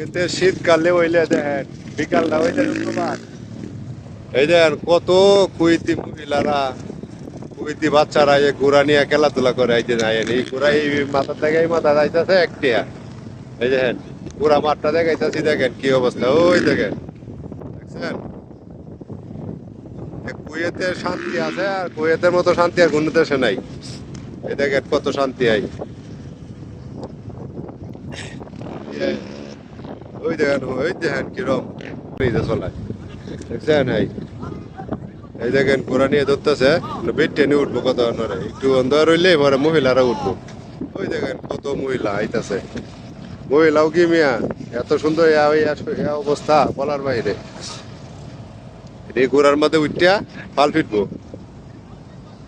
কিন্তু শীতকালে হইলে দেখেন, বিকালটা হইলে তোমার এই দেখেন কত কুইতি মহিলারা, কুইতি বাচ্চারা এই ঘোড়া নিয়ে খেলাধুলা করে। এই যে নাই এই ঘোড়া এই মাথা থেকে এই মাথা যাইতেছে একটিয়া এই দেখেন পুরা মাঠটা দেখাইতেছি, দেখেন কি অবস্থা। ওই দেখেন, দেখছেন? কুয়েতে শান্তি আছে আর কুয়েতের মতো শান্তি আর কোনো দেশে নাই। এই দেখেন কত শান্তি আই। ওই দেখেন ওই দেখেন কিরম দেখছেন এই এই দেখেন কোরআন নিয়ে ধরতেছে বেটে নিয়ে উঠবো কত একটু অন্ধকার হইলে এবারে মহিলারা উঠবো ওই দেখেন কত মহিলা আইতাছে মহিলাও কি মিয়া এত সুন্দর অবস্থা বলার বাইরে এই ঘোড়ার মধ্যে উঠিয়া ফাল ফিটবো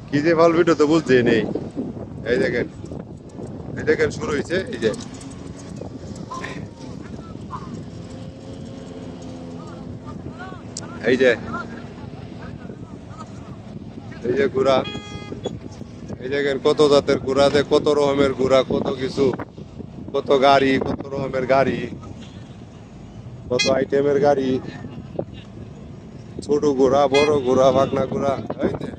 কি যে ফাল ফিটো তো বুঝতে নেই এই দেখেন এই দেখেন শুরু হয়েছে এই যে এই যে এই যে ঘোড়া এই দেখেন কত জাতের ঘোড়াতে কত রকমের ঘোড়া কত কিছু, কত গাড়ি, কত রকমের গাড়ি, কত আইটেমের গাড়ি, ছোট ঘোড়া বড় ঘোড়া ভাগনা ঘোড়া এই যে?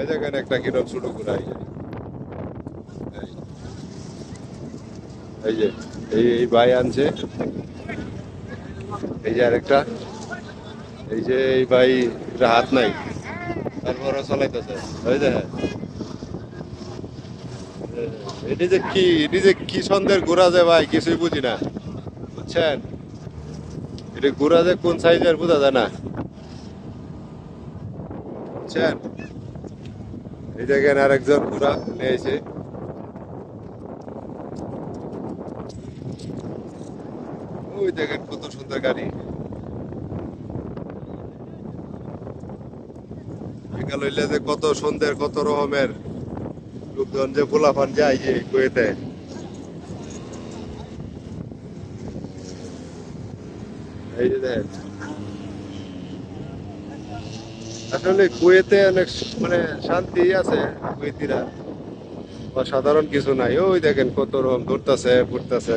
এই দেখেন একটা কিরম ছোট ঘোড়া যে। এই। এই যে, এই এই ভাই আনছে। এই যে আরেকটা। এই যে এই ভাই হাত নাই। তারপরে চালাইতেছে। ওই যে এটি যে কি, এটি যে কি সন্দের ঘোরা যে ভাই, কিছুই বুঝি না। বুঝছেন? এটি ঘোরা যে কোন সাইজের বোঝা যায় না। বুঝছেন? এই দেখেন আরেকজন ঘোরা নিয়েছে ওই দেখেন কত সুন্দর গাড়ি। কত সুন্দর কত রকমের লোকজন যে ফুলাফান যায় যে কুয়েতে। আসলে কুয়েতে অনেক মানে শান্তি আছে কুয়েতিরা সাধারণ কিছু নাই। ওই দেখেন কত রকম ঘুরতেছে ফুটতেছে।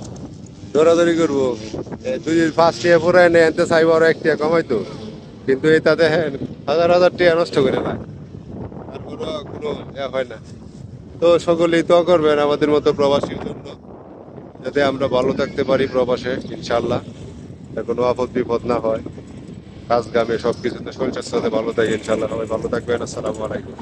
দৌড়াদৌড়ি করব। দুই পাঁচ টাকা পরে এনে এনতে চাইব আরও এক টাকা কমাইতো। কিন্তু এই তাতে হাজার হাজার টাকা নষ্ট করে না আর কোনো কোনো হয় না। তো সকলেই তো করবেন আমাদের মতো প্রবাসীর জন্য, যাতে আমরা ভালো থাকতে পারি প্রবাসে ইনশাল্লাহ কোনো আপদ বিপদ না হয়। কাজ গামে সব কিছুতে শরীর স্বাস্থ্যতে ভালো থাকে ইনশাল্লাহ সবাই ভালো থাকবেন। আসসালামু আলাইকুম।